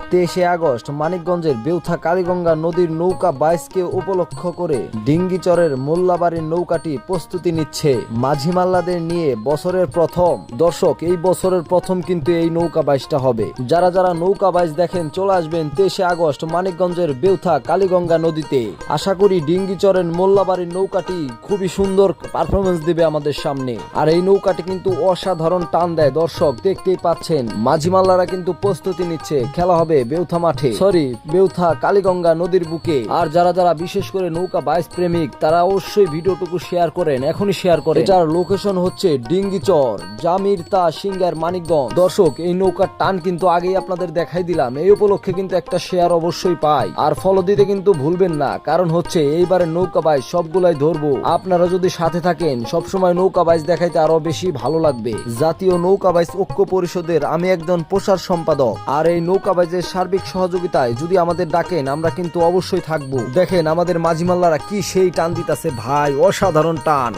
তেইশে আগস্ট মানিকগঞ্জের বেউথা কালীগঙ্গা নদীর নৌকা বাইশকে উপলক্ষ করে ডিঙ্গিচরের মোল্লাবাড়ির নৌকাটি প্রস্তুতি নিচ্ছে। মাঝি মাল্লাদের নিয়ে বছরের প্রথম। দর্শক, এই বছরের প্রথম কিন্তু এই নৌকা বাইশটা হবে। যারা যারা নৌকা বাইশ দেখেন, চলে আসবেন তেইশে আগস্ট মানিকগঞ্জের বেউথা কালীগঙ্গা নদীতে। আশা করি ডিঙ্গিচরের মোল্লাবাড়ির নৌকাটি খুবই সুন্দর পারফরমেন্স দিবে আমাদের সামনে। আর এই নৌকাটি কিন্তু অসাধারণ টান দেয় দর্শক, দেখতেই পাচ্ছেন। মাঝি মাল্লারা কিন্তু প্রস্তুতি নিচ্ছে। খেলা হবে বেউথা মাঠে। সরি বেউথা কালীগঙ্গা নদীর বুকে। আর যারা যারা বিশেষ করে নৌকা বাইস প্রেমিক তারা অবশ্যই ভিডিওটুকু শেয়ার করেন এখনই শেয়ার করেন। এটার লোকেশন হচ্ছে ডিঙ্গিচর জামির তা সিঙ্গার মানিকগঞ্জ। দর্শক এই নৌকার টান কিন্তু আগেই আপনাদের দেখাই দিলাম। এই উপলক্ষে কিন্তু একটা শেয়ার অবশ্যই পাই। আর ফলো দিতে কিন্তু ভুলবেন না কারণ হচ্ছে এইবারে নৌকা বাইস সবগুলাই ধরবো। আপনারা যদি সাথে থাকেন সবসময় নৌকা বাইস দেখাইতে আরও বেশি ভালো লাগবে। জাতীয় নৌকা বাইস ঐক্য পরিষদের আমি একজন প্রসার সম্পাদক। আর এই নৌকা বাইজের সার্বিক সহযোগিতায় যদি আমাদের ডাকেন, আমরা কিন্তু অবশ্যই থাকব। দেখেন আমাদের মাঝিমাল্লারা কি সেই টান দিতাছে। ভাই, অসাধারণ টান।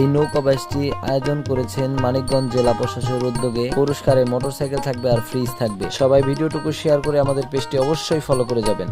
এই নৌকা বাইসটি আয়োজন করেছেন মানিকগঞ্জ জেলা প্রশাসনের উদ্যোগে। পুরস্কারে মোটরসাইকেল থাকবে আর ফ্রিজ থাকবে। সবাই ভিডিওটুকু শেয়ার করে আমাদের পেজটি অবশ্যই ফলো করে যাবেন।